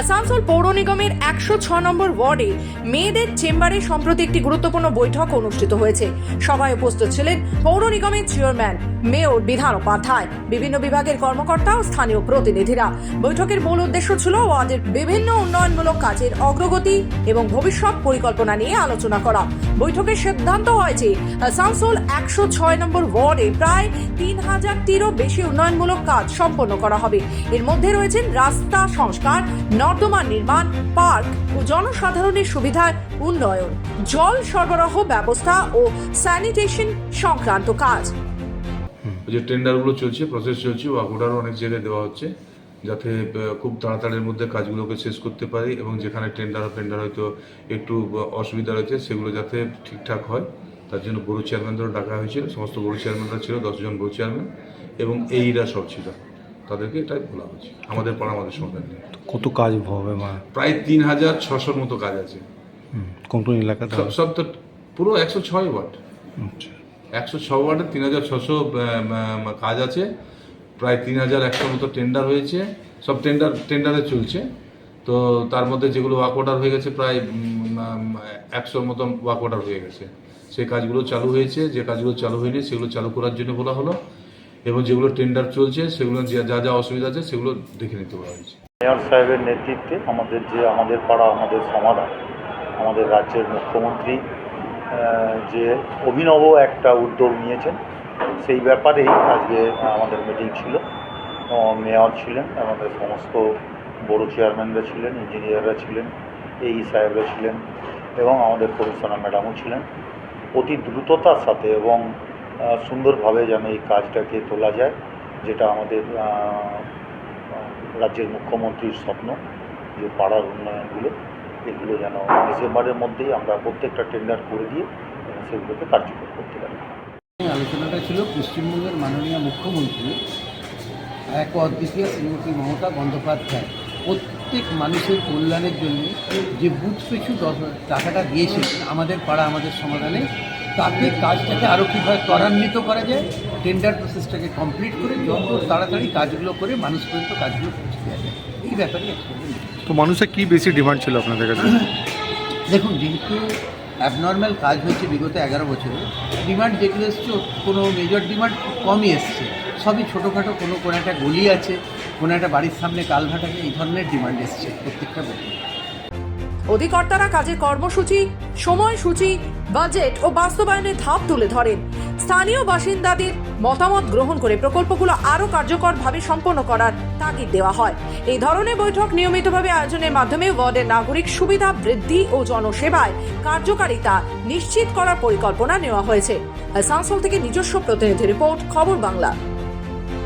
আসানসোল পৌর নিগমের একশো ছ নম্বর ওয়ার্ডে মেয়েদের চেম্বারে সম্প্রতি একটি গুরুত্বপূর্ণ বৈঠক অনুষ্ঠিত হয়েছে। সভায় উপস্থিত ছিলেন পৌর নিগমের চেয়ারম্যান, মেয়র, বিধান উপাধ্যায়, বিভিন্ন বিভাগের কর্মকর্তা ও স্থানীয় প্রতিনিধিরা। বৈঠকের মূল উদ্দেশ্য ছিল ওয়ার্ডের বিভিন্ন উন্নয়নমূলক কাজের অগ্রগতি এবং ভবিষ্যৎ পরিকল্পনা নিয়ে আলোচনা করা। বৈঠকের সিদ্ধান্ত হয় যে আসানসোল একশো ছয় নম্বর ওয়ার্ডে প্রায় তিন হাজারটিরও বেশি উন্নয়নমূলক কাজ সম্পন্ন করা হবে। এর মধ্যে রয়েছেন রাস্তা সংস্কার নর্দমা নির্মাণ, পার্ক ও জনসাধারণের সুবিধার উন্নয়ন, জল সরবরাহ ব্যবস্থা ও স্যানিটেশন সংক্রান্ত কাজ। যে টেন্ডারগুলো চলছে প্রসেস চলছে অর্ডারও অনেক জায়গায় দেওয়া হচ্ছে, যাতে খুব তাড়াতাড়ির মধ্যে কাজগুলোকে শেষ করতে পারি এবং যেখানে টেন্ডার টেন্ডার হয়তো একটু অসুবিধা রয়েছে, সেগুলো যাতে ঠিকঠাক হয়। তার জন্য বড় চেয়ারম্যানদেরও ডাকা হয়েছিল, সমস্ত বড় চেয়ারম্যানরা ছিল, দশজন বড় চেয়ারম্যান এবং এইরা সব ছিল। তাদেরকে এটাই বলা হয়েছে। আমাদের পাড়া আমাদের নিয়ে কত কাজ হবে মা? প্রায় তিন হাজার ছশোর মতো কাজ আছে। কোন কোন এলাকাতে সব সব তো পুরো একশো ছয় ওয়ার্ড। আচ্ছা। একশো ছ ওয়ার্ডে তিন হাজার ছশো কাজ আছে। প্রায় তিন হাজার একশো মতো টেন্ডার হয়েছে। সব টেন্ডার টেন্ডারে চলছে। তো তার মধ্যে যেগুলো ওয়ার্ক অর্ডার হয়ে গেছে প্রায় একশোর মতন ওয়ার্ক অর্ডার হয়ে গেছে। সেই কাজগুলো চালু হয়েছে। যে কাজগুলো চালু হয়নি সেগুলো চালু করার জন্য বলা হলো। এবং যেগুলো টেন্ডার চলছে, সেগুলো যা- যা অসুবিধা আছে, সেগুলো দেখে নিতে বলা হয়েছে। মেয়র সাহেবের নেতৃত্বে আমাদের যে, আমাদের পাড়া, আমাদের সমাধান, আমাদের রাজ্যের মুখ্যমন্ত্রী যে অভিনব একটা উদ্যোগ নিয়েছেন, সেই ব্যাপারেই আজকে আমাদের মিটিং ছিল। মেয়র ছিলেন, আমাদের সমস্ত বড় চেয়ারম্যানরা ছিলেন ইঞ্জিনিয়াররা ছিলেন এই সাহেবরা ছিলেন, এবং আমাদের কমিশনার ম্যাডামও ছিলেন। অতি দ্রুততার সাথে এবং সুন্দরভাবে যেন এই কাজটাকে তোলা যায়, যেটা আমাদের রাজ্যের মুখ্যমন্ত্রীর স্বপ্ন, যে পাড়ার উন্নয়নগুলো, এগুলো যেন ডিসেম্বরের মধ্যেই আমরা প্রত্যেকটা টেন্ডার করে দিয়ে সেগুলোকে কার্যকর করতে পারি। আলোচনাটা ছিল পশ্চিমবঙ্গের মাননীয় মুখ্যমন্ত্রী, এক অদ্বিতীয় শ্রীমতী মমতা বন্দ্যোপাধ্যায়। প্রত্যেক মানুষের কল্যাণের জন্য যে বুথ পিছু টাকাটা দিয়েছিলেন আমাদের পাড়া আমাদের সমাধানে তাতে কাজটাকে আরও কীভাবে ত্বরান্বিত করা যায় টেন্ডার প্রসেসটাকে কমপ্লিট করে যত তাড়াতাড়ি কাজগুলো করে মানুষ পর্যন্ত কাজগুলো পৌঁছে দেওয়া যায়। এই ব্যাপারে তো মানুষের কী বেশি ডিমান্ড ছিল আপনাদের কাছে? দেখুন যেহেতু অ্যাবনর্ম্যাল কাজ হয়েছে বিগত এগারো বছরে ডিমান্ড যেগুলো এসছে কোনো মেজর ডিমান্ড কমই এসছে। সবই ছোটোখাটো কোনো কোনো একটা গলি আছে কোনো একটা বাড়ির সামনে কালভার্ট আছে এই ধরনের ডিমান্ড এসছে প্রত্যেকটা বছর। অধিকর্তারা কাজের কর্মসূচি সময়সূচি বাজেট ও বাস্তবায়নের ধাপ তুলে ধরেন। স্থানীয় বাসিন্দাদের মতামত গ্রহণ করে প্রকল্পগুলো আরও কার্যকরভাবে সম্পন্ন করার তাগিদ দেওয়া হয়। এই ধরনের বৈঠক নিয়মিতভাবে আয়োজনের মাধ্যমে ওয়ার্ডের নাগরিক সুবিধা বৃদ্ধি ও জনসেবায় কার্যকারিতা নিশ্চিত করার পরিকল্পনা নেওয়া হয়েছে। আসানসোল থেকে নিজস্ব প্রতিনিধি রিপোর্ট, খবর বাংলা।